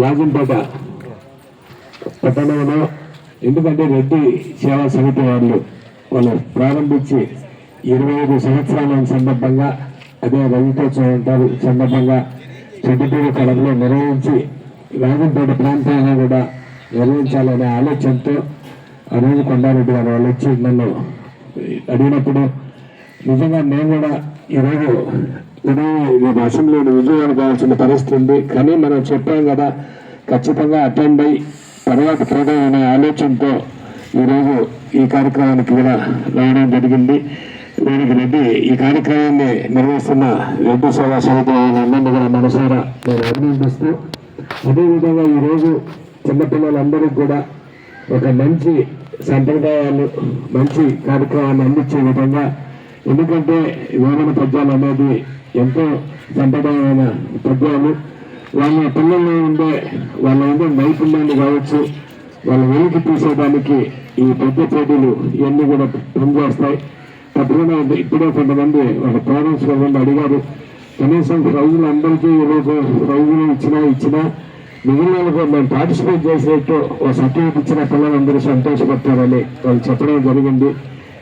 రాజంపేట పట్టణంలో ఎందుకంటే రెడ్డి సేవా సమితి వాళ్ళు వాళ్ళు ప్రారంభించి ఇరవై ఐదు సంవత్సరాల సందర్భంగా అదే రవితోత్సవం అంటారు. సందర్భంగా చెడ్డపేట కళలో నిర్వహించి రాజంపేట ప్రాంతాన్ని కూడా నిర్వహించాలనే ఆలోచనతో ఆ రోజు కొండారెడ్డి గారు వాళ్ళు వచ్చి నన్ను అడిగినప్పుడు నిజంగా నేను కూడా ఈరోజు ఇది ఉదయం అసెంబ్లీలో విజయవాడ కావాల్సిన పరిస్థితి ఉంది. కానీ మనం చెప్పాం కదా ఖచ్చితంగా అటెండ్ అయ్యి తర్వాత పోదాం అనే ఆలోచనతో ఈరోజు ఈ కార్యక్రమానికి కూడా రావడం జరిగింది. దీనికి రెడ్డి ఈ కార్యక్రమాన్ని నిర్వహిస్తున్న రెడ్డి సేవా సమితి అందరినీ కూడా మనసారా నేను అభినందిస్తూ అదేవిధంగా ఈరోజు చిన్నపిల్లలందరికీ కూడా ఒక మంచి సంప్రదాయాలు మంచి కార్యక్రమాన్ని అందించే విధంగా ఎందుకంటే వేమన పద్యాలు అనేది ఎంతో సంప్రదాయమైన పద్యాలు. వాళ్ళ పిల్లల్లో ఉండే వాళ్ళ ఉండే నైపుణ్యాన్ని కావచ్చు వాళ్ళ వెలికి తీసేదానికి ఈ పెద్ద పోటీలు ఇవన్నీ కూడా పనిచేస్తాయి. తప్పకుండా ఇప్పుడే కొంతమంది వాళ్ళ పేరెంట్స్ కొంతమంది అడిగారు కనీసం ప్రైజులు అందరికీ ఈరోజు ప్రైజులు ఇచ్చినా ఇచ్చినా మిగిలిన మేము పార్టిసిపేట్ చేసేట్టు ఒక సర్టిఫికేట్ ఇచ్చిన పిల్లలందరూ సంతోషపడతారని వాళ్ళు చెప్పడం జరిగింది.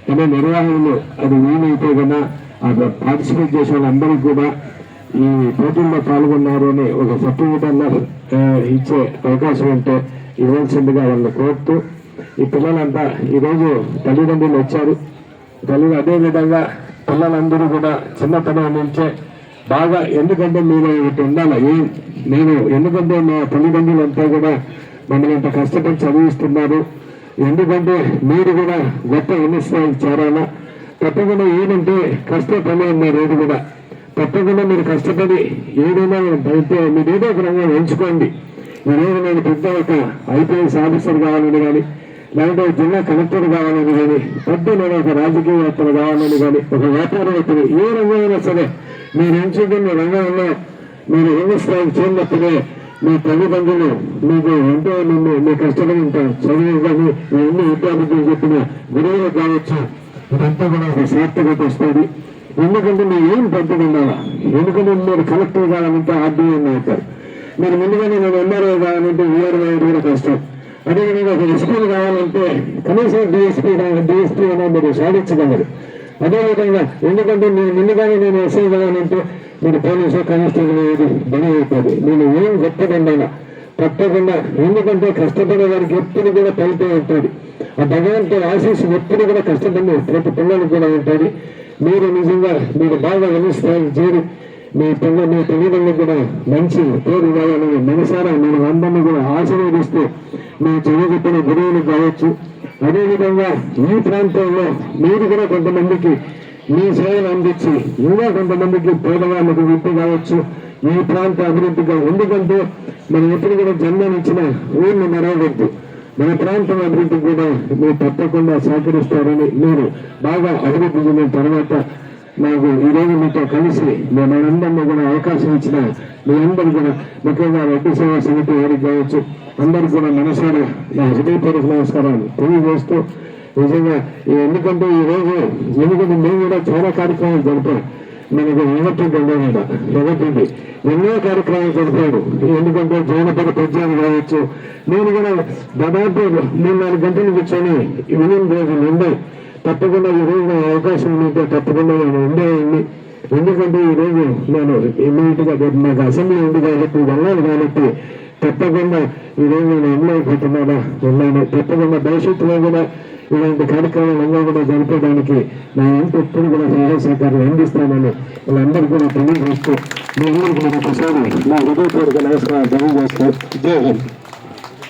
కానీ నిర్వహణలు అది వీలైతే కన్నా ఆ పార్టిసిపేట్ చేసే వాళ్ళందరికీ కూడా ఈ పోటీల్లో పాల్గొన్నారు అని ఒక సర్టిఫికేట్ ఇచ్చే అవకాశం ఉంటే ఇవ్వాల్సిందిగా వాళ్ళని కోరుతూ ఈ పిల్లలంతా ఈరోజు తల్లిదండ్రులు వచ్చారు. తల్లి అదేవిధంగా పిల్లలందరూ కూడా చిన్నతనం నుంచే బాగా ఎందుకంటే మీరు ఒకటి ఉండాలి? ఏం? నేను ఎందుకంటే మా తల్లిదండ్రులు అంతా కూడా మమ్మల్ని అంత కష్టపడి చదివిస్తున్నారు. ఎందుకంటే మీరు కూడా గొప్ప ఎన్నిస్తాయి చేరాలా? తప్పకుండా ఏంటంటే కష్టపడి ఉన్నారు రోజు కూడా. తప్పకుండా మీరు కష్టపడి ఏదైనా అయితే మీరు ఏదో ఒక రంగం ఎంచుకోండి. ఈరోజు నేను పెద్ద ఒక ఐపీఎస్ ఆఫీసర్ కావాలని కానీ లేదంటే జిల్లా కలెక్టర్ కావాలని కానీ పెద్ద నేను ఒక రాజకీయవేత్తలు కావాలని కానీ ఒక వ్యాపారవేత్తలు ఏ రంగమైనా సరే మీరు ఎంచుకున్న రంగంలో మీరు ఎన్ని స్థాయికి చేరినప్పుడే మీ తల్లిదండ్రులు మీకు ఎంతో నిన్ను మీ కష్టపడి ఉంటారు. చదువు కానీ మీ ఎన్ని విద్యార్థులు చెప్పిన గురువులు కావచ్చు. ఇదంతా కూడా ఒక సార్థకత వస్తుంది ఎందుకంటే మీరు ఏం పెద్దగా ఉండాలా ఎందుకంటే మీరు కలెక్టర్ కావాలంటే ఆర్డీఏ అవుతారు మీరు ముందుగానే నేను ఎంఆర్ఓ కావాలంటే వీఆర్ఓ కూడా కష్టం. అదేవిధంగా ఒక ఎస్పీలు కావాలంటే కనీసం డిఎస్పీ డిఎస్పీ అయినా మీరు సాధించగలరు. అదేవిధంగా ఎందుకంటే నేను ముందుగానే నేను ఎస్ఐ కావాలంటే మీరు పోలీసు కానిస్టేబుల్ ఏది బలి అవుతుంది నేను ఏం గొప్పదండాలా తప్పకుండా. ఎందుకంటే కష్టపడే వారికి ఎప్పుడు కూడా ఫలితం ఉంటుంది. ఆ భగవంతుడు ఆశీస్సు ఎప్పుడు కూడా కష్టపడి ప్రతి పిల్లలకు కూడా ఉంటుంది. మీరు నిజంగా మీరు బాగా వెలుస్తాయి చేరి మీ పిల్ల మీ తల్లిదండ్రులు కూడా మంచి పేరు కావాలని మనసారా నేను అందరినీ కూడా ఆశీర్వదిస్తూ మీ చదువుకున్న గురువులు కావచ్చు. అదేవిధంగా ఈ ప్రాంతంలో మీరు కూడా కొంతమందికి మీ సేవలు అందించి ఇంకా కొంతమందికి పేదవాళ్ళకు విప్పు కావచ్చు. ఈ ప్రాంత అభివృద్ధిగా ఎందుకంటే మనం ఎప్పుడు కూడా జన్మనిచ్చిన ఊరిని మరవద్దు మన ప్రాంతం అభివృద్ధి కూడా మీరు తప్పకుండా సహకరిస్తారని మీరు బాగా అభివృద్ధి చెందిన తర్వాత నాకు ఈరోజు మీతో కలిసి మేము కూడా అవకాశం ఇచ్చిన మీ అందరూ కూడా ముఖ్యంగా రెడ్డి సేవా సమితి వారికి కావచ్చు అందరికి కూడా మనసారా నా హృదయపూర్వక నమస్కారాలు తెలియజేస్తూ నిజంగా ఈ ఎందుకంటే ఈ రోజు ఎందుకంటే మేము కూడా చాలా కార్యక్రమాలు జరిపాం మనకు యువతుంది ఉండేవాడ యువతుంది ఎన్నో కార్యక్రమాలు జరిపాడు. ఎందుకంటే జానపద పద్యాలు కావచ్చు. నేను కూడా దాదాపు మూడు నాలుగు గంటలు కూర్చొని ఈవినింగ్ రోజులు ఉండే తప్పకుండా ఈ రోజు నా అవకాశం ఉంటే తప్పకుండా నేను ఉండేవాడిని. ఎందుకంటే ఈ రోజు నేను ఇమ్మీడియట్గా రేపు నాకు అసెంబ్లీ ఉంది కాబట్టి వెళ్ళాలి కాబట్టి తప్పకుండా ఈ రోజు నేను ఎన్నైపోతున్నానా ఉన్నాను. తప్పకుండా భవిష్యత్తులో కూడా ఇలాంటి కార్యక్రమాలు అన్నీ కూడా జరిపేయడానికి నా ఎంత ఎప్పుడు కూడా సహాయ సహకారం అందిస్తానని వాళ్ళందరూ కూడా తెలియజేస్తూ మీ అందరికీ ఒకసారి నా హృదయపూర్వక నమస్కారం తెలియజేస్తూ జై హింద్.